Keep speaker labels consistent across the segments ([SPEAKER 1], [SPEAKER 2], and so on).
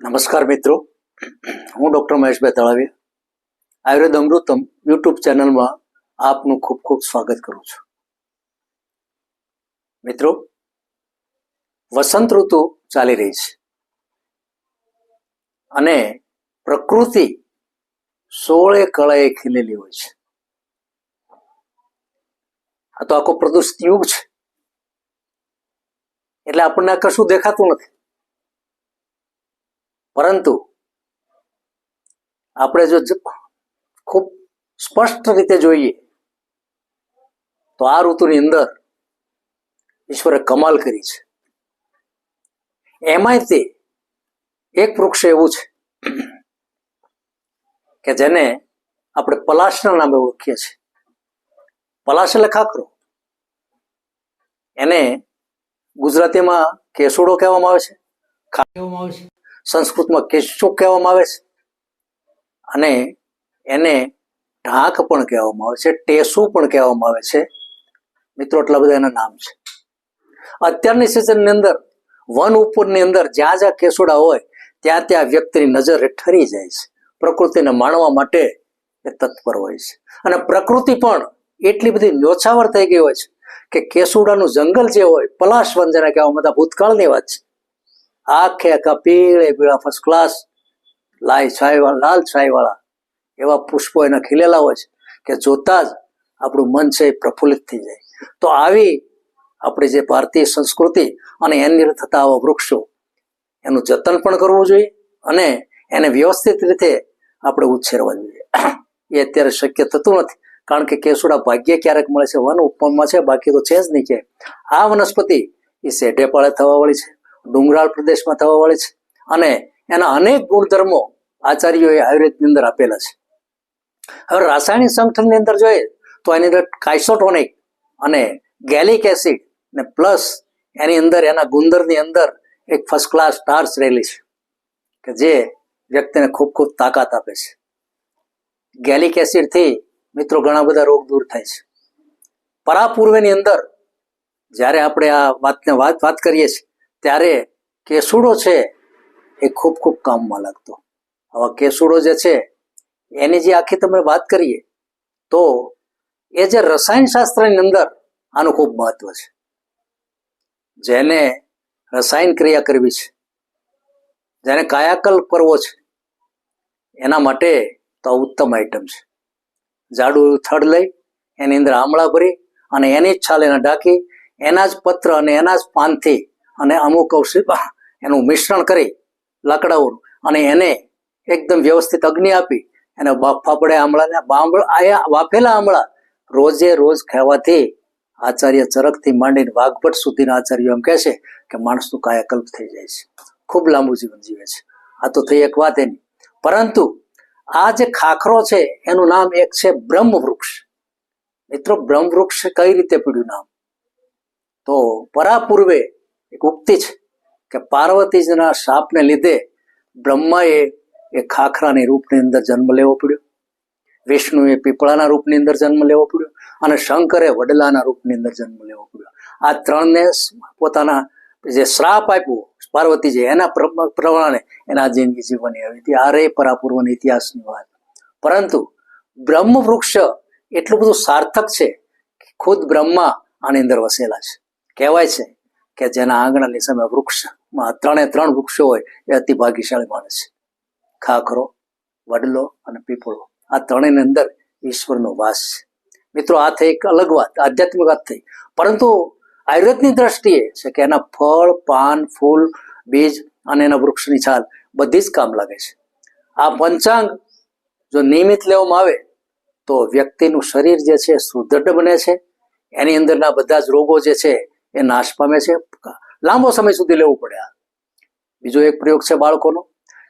[SPEAKER 1] નમસ્કાર મિત્રો. હું ડૉક્ટર મહેશભાઈ તળાવી આયુર્વેદ અમૃતમ યુટ્યુબ ચેનલમાં આપનું ખૂબ ખૂબ સ્વાગત કરું છું. મિત્રો, વસંત ઋતુ ચાલી રહી છે. અને પ્રકૃતિ સોળે કળાએ ખીલેલી હોય છે. આ તો આખો પ્રદૂષિત યુગ છે. એટલે આપણને કશું દેખાતું નથી. પરંતુ આપણે જો ખૂબ સ્પષ્ટ રીતે જોઈએ, તો આ ઋતુની અંદર ઈશ્વરે કમાલ કરી છે. એમાંય તે એક વૃક્ષ એવું છે કે જેને આપણે પલાશના નામે ઓળખીએ છીએ. પલાશ એટલે ખાખરો. એને ગુજરાતીમાં કેસુડો કહેવામાં આવે છે. કહેવામાં આવે છે. સંસ્કૃતમાં કેશુ કહેવામાં આવે છે? અને એને ઢાંક પણ કહેવામાં આવે છે, ટેસુ પણ કહેવામાં આવે છે. મિત્રો એટલા બધા એના નામ છે. અત્યારની સિઝનની અંદર, વન ઉપરની અંદર જ્યાં જ્યાં કેસુડા હોય, ત્યાં ત્યાં વ્યક્તિની નજર ઠરી જાય છે. પ્રકૃતિને માણવા માટે એ તત્પર હોય છે. અને પ્રકૃતિ પણ એટલી બધી ન્યોછાવર થઈ ગઈ હોય છે કે કેસુડાનું જંગલ જે હોય, પલાશ વન જેને કહેવામાં બધા ભૂતકાળની વાત છે. આખે આખા પીળે પીળા ફર્સ્ટ ક્લાસ લાલ છાયવાળા લાલ છાયવાળા એવા પુષ્પો એના ખીલેલા હોય છે કે જોતા જ આપણું મન છે એ પ્રફુલ્લિત થઈ જાય. તો આવી આપણી જે ભારતીય સંસ્કૃતિ અને એની થતા આવા વૃક્ષો, એનું જતન પણ કરવું જોઈએ અને એને વ્યવસ્થિત રીતે આપણે ઉછેરવા જોઈએ. એ અત્યારે શક્ય થતું નથી. કારણ કે કેસુડા ભાગ્ય ક્યારેક મળે છે, વન ઉપમમાં છે, બાકી તો છે જ નહીં કે. આ વનસ્પતિ એ સેઢે પાળે થવા વાળી છે. ડુંગરાળ પ્રદેશમાં થવા વાળી છે. અને એના અનેક ગુણધર્મો આચાર્યોએ આયુર્વેદની અંદર આપેલા છે. હવે રાસાયણિક સંગઠનની અંદર જોઈએ તો એની અંદર કાઇસોટોનિક અને ગેલિક એસિડ ને પ્લસ એની અંદર એના ગુંદરની અંદર એક ફર્સ્ટ ક્લાસ ટાર્ચ રહેલી છે કે જે વ્યક્તિને ખૂબ ખૂબ તાકાત આપે છે. ગેલિક એસિડથી મિત્રો ઘણા બધા રોગ દૂર થાય છે. પરાપૂર્વેની અંદર જ્યારે આપણે આ વાતને વાત વાત કરીએ છીએ ત્યારે કેસુડો છે એ ખૂબ ખૂબ કામમાં લાગતો. આવા કેસુડો જે છે, એની જે આખી તમે વાત કરીએ, તો એ જે રસાયણ શાસ્ત્રની અંદર આનું ખૂબ મહત્વ છે. જેને રસાયણ ક્રિયા કરવી છે, જેને કાયાકલ્પ કરવો છે, એના માટે તો ઉત્તમ આઈટમ છે. જાડું થડ લઈ, એની અંદર આમળા ભરી અને એની જ છાલ એને ઢાંકી, એના જ પત્ર અને એના જ પાનથી અને અમુક ઔષધ એનું મિશ્રણ કરી લાકડાઓનું અને એને એકદમ વ્યવસ્થિત અગ્નિ આપી એને બાફા પડે આમળાને આયા, વાફેલા આમળા રોજે રોજ ખાવાથી આચાર્ય ચરકથી માંડીને વાઘભટ સુધીના આચાર્યો એમ કહે છે કે માણસનું કાયાકલ્પ થઈ જાય છે. ખૂબ લાંબુ જીવન જીવે છે. આ તો થઈ એક વાત એની. પરંતુ આ જે ખાખરો છે, એનું નામ એક છે બ્રહ્મ વૃક્ષ મિત્રો બ્રહ્મ વૃક્ષ કઈ રીતે પડ્યું નામ? તો પરાપૂર્વે એક ઉક્તિ છે કે પાર્વતીજીના શાપને લીધે બ્રહ્માએ એ ખાખરાની રૂપની અંદર જન્મ લેવો પડ્યો. વિષ્ણુએ પીપળાના રૂપની અંદર જન્મ લેવો પડ્યો અને શંકરે વડલાના રૂપની અંદર જન્મ લેવો પડ્યો. આ ત્રણને પોતાના જે શ્રાપ આપ્યો પાર્વતીજી એના પ્ર- પ્રમાણે એના જિંદગી જીવવાની આવી હતી. આ રે પરાપૂર્વની ઇતિહાસની વાત. પરંતુ બ્રહ્મ વૃક્ષ એટલું બધું સાર્થક છે કે ખુદ બ્રહ્મા આની અંદર વસેલા છે. કહેવાય છે કે જેના આંગણાની સામે વૃક્ષમાં ત્રણે ત્રણ વૃક્ષો હોય એ અતિ ભાગ્યશાળી માણસ છે. ખાખરો, વડલો અને પીપળો. આ ત્રણેયની અંદર ઈશ્વરનો વાસ છે. મિત્રો, આ થઈ એક અલગ વાત, આધ્યાત્મિક વાત થઈ. પરંતુ આયુર્વેદની દ્રષ્ટિએ છે કે એના ફળ, પાન, ફૂલ, બીજ અને એના વૃક્ષની છાલ બધી જ કામ લાગે છે. આ પંચાંગ જો નિયમિત લેવામાં આવે તો વ્યક્તિનું શરીર જે છે સુદૃઢ બને છે. એની અંદરના બધા જ રોગો જે છે એ નાશ પામે છે. લાંબો સમય સુધી લેવું પડે આ. બીજો એક પ્રયોગ છે બાળકોનો,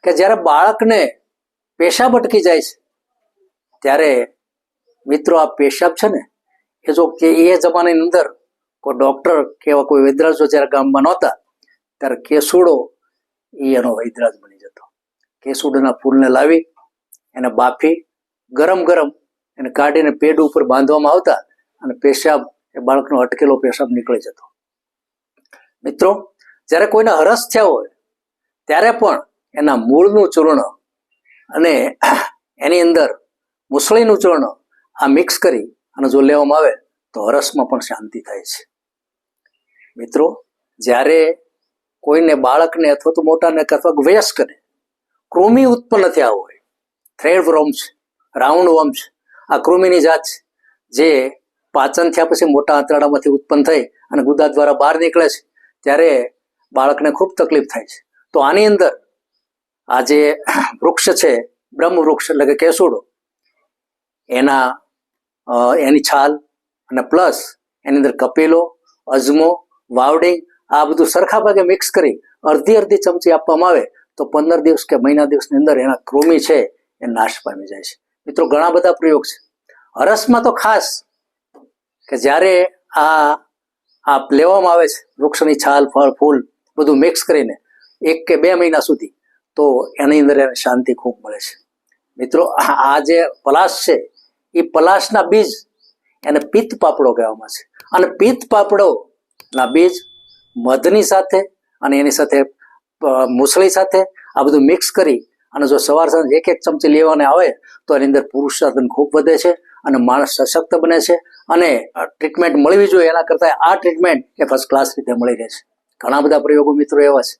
[SPEAKER 1] કે જ્યારે બાળકને પેશાબ અટકી જાય છે, ત્યારે મિત્રો આ પેશાબ છે ને, એ જો કે એ જમાનાની અંદર કોઈ ડોક્ટર કે એવા કોઈ વૈદ્યરાજો જ્યારે ગામમાં નહોતા, ત્યારે કેસુડો એ એનો વૈદ્યરાજ બની જતો. કેસુડના ફૂલને લાવી, એને બાફી, ગરમ ગરમ એને કાઢીને પેડ ઉપર બાંધવામાં આવતા અને પેશાબ, એ બાળકનો અટકેલો પેશાબ નીકળી જતો. મિત્રો, જ્યારે કોઈને હરસ થયા હોય, ત્યારે પણ એના મૂળનું ચૂર્ણ અને એની અંદર મુસળીનું ચૂર્ણ આ મિક્સ કરી અને જો લેવામાં આવે, તો હરસમાં પણ શાંતિ થાય છે. મિત્રો, જ્યારે કોઈને બાળકને અથવા તો મોટાને અથવા વયસ્કને કૃમિ ઉત્પન્ન થયા હોય થ્રેડ વોમ્સ રાઉન્ડ વોમ્સ આ કૃમિની જાત છે, જે પાચન થયા પછી મોટા આંતરડામાંથી ઉત્પન્ન થઈ અને ગુદા દ્વારા બહાર નીકળે છે ત્યારે બાળકને ખૂબ તકલીફ થાય છે. તો આની અંદર આ જે વૃક્ષ છે બ્રહ્મ વૃક્ષ એટલે કે કેસુડો, એના એની છાલ અને પ્લસ એની અંદર કપેલો, અજમો વાવડિંગ આ બધું સરખા ભાગે મિક્સ કરી અડધી અડધી ચમચી આપવામાં આવે તો પંદર દિવસ કે મહિના દિવસની અંદર એના કૃમિ છે એ નાશ પામી જાય છે. મિત્રો, ઘણા બધા પ્રયોગ છે. હરસમાં તો ખાસ કે જ્યારે આ આ લેવામાં આવે છે, વૃક્ષની છાલ, ફળ, ફૂલ બધું મિક્સ કરીને એક કે બે મહિના સુધી, તો એની અંદર એને શાંતિ ખૂબ મળે છે. મિત્રો, આ જે પલાશ છે, એ પલાશના બીજ એને પિત્ત પાપડો કહેવામાં છે. અને પિત્ત પાપડો ના બીજ મધની સાથે અને એની સાથે મુસળી સાથે આ બધું મિક્સ કરી અને જો સવાર સાંજ એક એક ચમચી લેવાને આવે, તો એની અંદર પુરુષાર્થન ખૂબ વધે છે અને માણસ સશક્ત બને છે અને ટ્રીટમેન્ટ મળવી જોઈએ એના કરતાં આ ટ્રીટમેન્ટ એ ફર્સ્ટ ક્લાસ રીતે મળી રહે છે. ઘણા બધા પ્રયોગો મિત્રો એવા છે.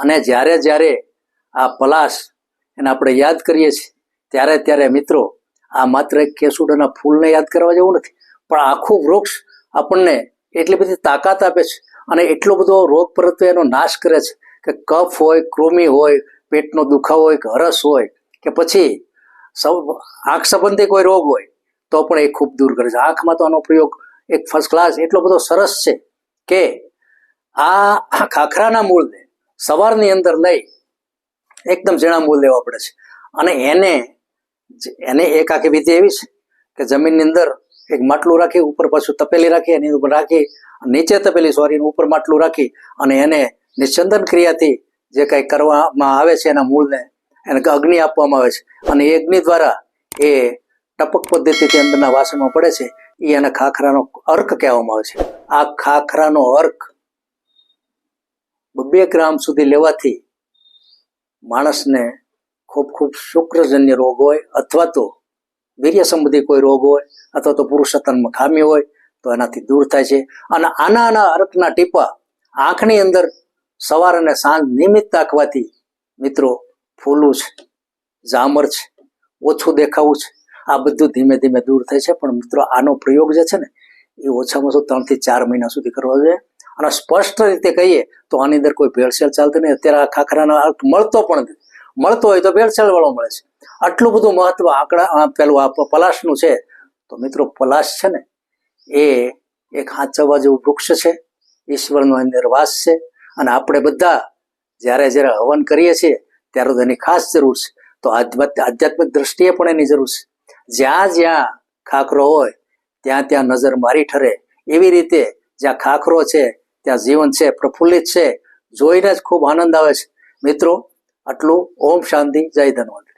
[SPEAKER 1] અને જ્યારે જ્યારે આ પલાશ એને આપણે યાદ કરીએ છીએ, ત્યારે ત્યારે મિત્રો આ માત્ર કેસુડના ફૂલને યાદ કરવા જેવું નથી, પણ આખું વૃક્ષ આપણને એટલી બધી તાકાત આપે છે અને એટલો બધો રોગ પરત્વે એનો નાશ કરે છે કે કફ હોય, કૃમિ હોય, પેટનો દુખાવો હોય, કે હરસ હોય, કે પછી સૌ, આંખ સંબંધી કોઈ રોગ હોય તો પણ એ ખૂબ દૂર કરે છે. આંખમાં તો આનો પ્રયોગ એક ફર્સ્ટ ક્લાસ એટલો બધો સરસ છે કે આ ખાખરાના મૂળને સવારની અંદર લઈ એકદમ ઝીણા મૂળ લેવા પડે છે. અને એને એને એક આખી વિધિ એવી છે કે જમીનની અંદર એક માટલું રાખી, ઉપર પાછું તપેલી રાખી, એની ઉપર રાખી, નીચે તપેલી સોરી ઉપર માટલું રાખી અને એને નિશ્ચંદન ક્રિયાથી જે કંઈ કરવામાં આવે છે એના મૂળને એને અગ્નિ આપવામાં આવે છે. અને એ અગ્નિ દ્વારા એ ટપક પદ્ધતિથી અંદરના વાસણમાં પડે છે, એ એને ખાખરાનો અર્ક કહેવામાં આવે છે. આ ખાખરાનો અર્ક બે ગ્રામ સુધી લેવાથી માણસને ખૂબ ખૂબ શુક્રજન્ય રોગ હોય, અથવા તો વીર્ય સંબંધી કોઈ રોગ હોય, અથવા તો પુરુષોત્તમમાં ખામી હોય, તો એનાથી દૂર થાય છે. અને આના આના અર્કના ટીપા આંખની અંદર સવાર અને સાંજ નિયમિત નાખવાથી મિત્રો ફૂલું છે, જામર છે, ઓછું દેખાવું છે. આ બધું ધીમે ધીમે દૂર થાય છે. પણ મિત્રો, આનો પ્રયોગ જે છે ને, એ ઓછામાં ઓછો ત્રણથી ચાર મહિના સુધી કરવો જોઈએ. અને સ્પષ્ટ રીતે કહીએ તો આની અંદર કોઈ ભેળસેળ ચાલતી નહીં. અત્યારે આ ખાખરાનો અર્થ મળતો પણ નથી. મળતો હોય તો ભેળસેળ વાળો મળે છે. આટલું બધું મહત્વ આંકડા પેલું આ પલાશનું છે. તો મિત્રો, પલાશ છે ને, એ એક હાચવવા જેવું વૃક્ષ છે. ઈશ્વરનો અંદર વાસ છે. અને આપણે બધા જ્યારે જ્યારે હવન કરીએ છીએ, ત્યારે તો એની ખાસ જરૂર છે. તો આધ્યાત્મિક દ્રષ્ટિએ પણ એની જરૂર છે. જ્યાં જ્યાં ખાખરો હોય, ત્યાં ત્યાં નજર મારી ઠરે. એવી રીતે જ્યાં ખાખરો છે, ત્યાં જીવન છે, પ્રફુલ્લિત છે. જોઈને જ ખૂબ આનંદ આવે છે. મિત્રો, આટલું. ઓમ શાંતિ. જય ધન્વંતરી.